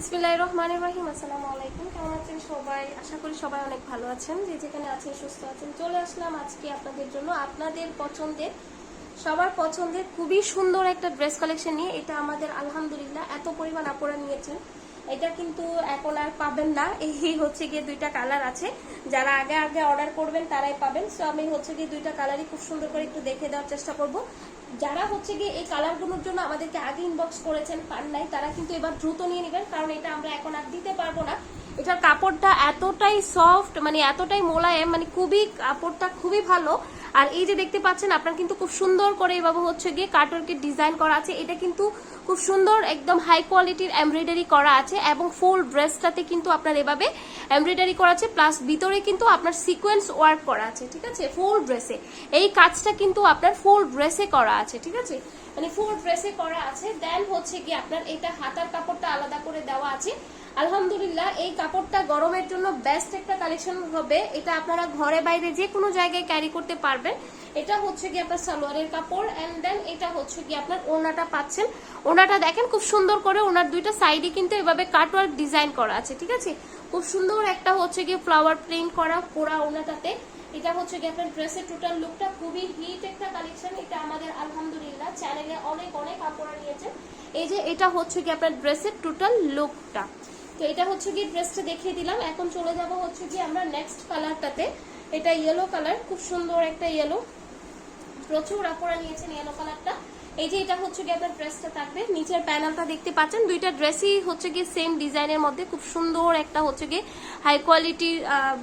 বিসমিল্লাহ রহমান রহিম আসসালামু আলাইকুম। কেমন আছেন সবাই? আশা করি সবাই অনেক ভালো আছেন। যে যেখানে আছেন, সুস্থ আছেন, চলে আসলাম আজকে আপনাদের জন্য আপনাদের পছন্দের, সবার পছন্দের খুবই সুন্দর একটা ড্রেস কালেকশন নিয়ে। এটা আমাদের আলহামদুলিল্লাহ এত পরিমাণ আপনারা নিয়েছেন। এটা কিন্তু এখন আর পাবেন না। এই হচ্ছে গিয়ে দুইটা কালার আছে। যারা আগে আগে অর্ডার করবেন, তারাই পাবেন। সো আমি হচ্ছে গিয়ে দুইটা কালারই খুব সুন্দর করে একটু দেখে দেওয়ার চেষ্টা করব। যারা হচ্ছে গিয়ে এই কালারগুলোর জন্য আমাদেরকে আগে ইনবক্স করেছেন, পান নাই, তারা কিন্তু এবার দ্রুত নিয়ে নেবেন। কারণ এটা আমরা এখন আর দিতে পারব না। এটার কাপড়টা এতটাই সফট মানে এতটাই মোলায়েম মানে খুবই, কাপড়টা খুবই ভালো। আর এই যে দেখতে পাচ্ছেন, আপনার কিন্তু খুব সুন্দর করে এভাবে হচ্ছে গিয়ে কাটওয়ার্কের ডিজাইন করা আছে। এটা কিন্তু খুব সুন্দর, একদম হাই কোয়ালিটির এমব্রয়ডারি করা আছে এবং ফুল ড্রেসটাতে কিন্তু আপনার এভাবে এমব্রয়ডারি করা আছে প্লাস ভিতরে কিন্তু আপনার সিকোয়েন্স ওয়ার্ক করা আছে, ঠিক আছে? ফুল ড্রেসে এই কাজটা কিন্তু আপনার ফুল ড্রেসে করা আছে, ঠিক আছে? মানে ফুল ড্রেসে করা আছে দেন হচ্ছে গিয়ে আপনার এটা হাতার কাপড়টা আলাদা করে দেওয়া আছে। আলহামদুলিল্লাহ, এই কাপড়টা গরমের জন্য বেস্ট একটা কালেকশন হবে। এটা আপনারা ঘরে বাইরে যে কোনো জায়গায় ক্যারি করতে পারবেন। এটা হচ্ছে কি আপনার সালোয়ারের কাপড় এন্ড দেন এটা হচ্ছে কি আপনার ওনাটা পাচ্ছেন। ওনাটা দেখেন খুব সুন্দর করে ওনার দুইটা সাইডে কিন্তু এভাবে কাটওয়ার্ক ডিজাইন করা আছে, ঠিক আছে? খুব সুন্দর একটা হচ্ছে কি ফ্লাওয়ার প্রিন্ট করা পোড়া ওনাটাতে এটা হচ্ছে কি আপনার ড্রেসের টোটাল লুকটা খুবই হিট একটা কালেকশন এটা আমাদের আলহামদুলিল্লাহ চ্যানেলে অনেক অনেক কাপড় নিয়েছেন। এই যে এটা হচ্ছে কি আপনার ড্রেসের টোটাল লুকটা তো এটা হচ্ছে কি ড্রেসটা দেখিয়ে দিলাম। এখন চলে যাব হচ্ছে কি আমরা নেক্সট কালারটাতে এটা ইয়েলো কালার খুব সুন্দর একটা ইয়েলো প্রচুর আপনারা নিয়েছেন ইয়েলো কালারটা এই যে এটা হচ্ছে কি আপনার ড্রেসটা থাকবে। নিচের প্যানেলটা দেখতে পাচ্ছেন। দুইটা ড্রেসই হচ্ছে কি সেম ডিজাইনের মধ্যে। খুব সুন্দর একটা হচ্ছে কি হাই কোয়ালিটির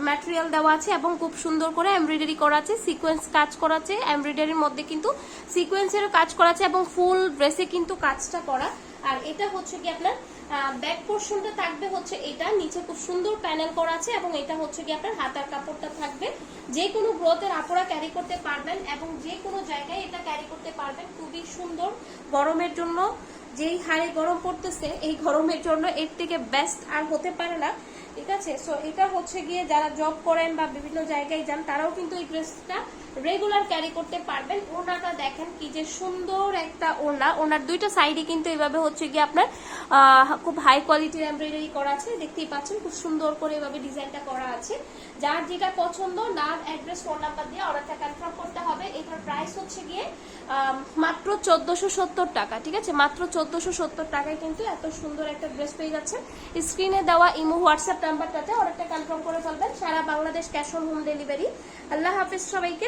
ম্যাটেরিয়াল দেওয়া আছে এবং খুব সুন্দর করে এমব্রয়ডারি করা আছে সিকোয়েন্স কাজ করা আছে। এমব্রয়ডারির মধ্যে কিন্তু সিকোয়েন্সেরও কাজ করা আছে এবং ফুল ড্রেসে কিন্তু কাজটা করা। আর এটা হচ্ছে কি আপনার ব্যাক পোর্শনটা থাকবে হচ্ছে এটা, নিচে খুব সুন্দর প্যানেল করা আছে এবং এটা হচ্ছে কি আপনার হাতার কাপড়টা থাকবে। যে কোনো গ্রোথের আপোরা ক্যারি করতে পারবেন এবং যে কোনো জায়গায় এটা ক্যারি করতে পারবেন। খুবই সুন্দর গরমের জন্য, যেই হারে গরম পড়তেছে, এই গরমের জন্য এর থেকে বেস্ট আর হতে পারে না। ঠিক আছে? সো এটা হচ্ছে গিয়ে যারা জব করেন বা বিভিন্ন জায়গায় যান, তারাও কিন্তু এই ড্রেসটা রেগুলার ক্যারি করতে পারবেন। ওনাটা দেখেন কি যে সুন্দর একটা ওনা। ওনার দুইটা সাইডে কিন্তু এভাবে হচ্ছে গিয়ে আপনার খুব হাই কোয়ালিটির এমব্রয়ডারি করা আছে। দেখতেই পাচ্ছেন, খুব সুন্দর করে এভাবে ডিজাইনটা করা আছে। যার যেটা পছন্দ নাম অ্যাড্রেস ফোন নাম্বার দিয়ে অর্ডারটা কনফার্ম করতে হবে। এটার প্রাইস হচ্ছে গিয়ে মাত্র চোদ্দশো সত্তর টাকা, ঠিক আছে? মাত্র চোদ্দশো সত্তর টাকায় কিন্তু এত সুন্দর একটা ড্রেস পেয়ে যাচ্ছেন। স্ক্রিনে দেওয়া ইমো, হোয়াটসঅ্যাপ নাম্বারটাতে অর্ডারটা কনফার্ম করে ফেলবেন। সারা Bangladesh cash on home delivery আল্লাহ হাফিজ সবাইকে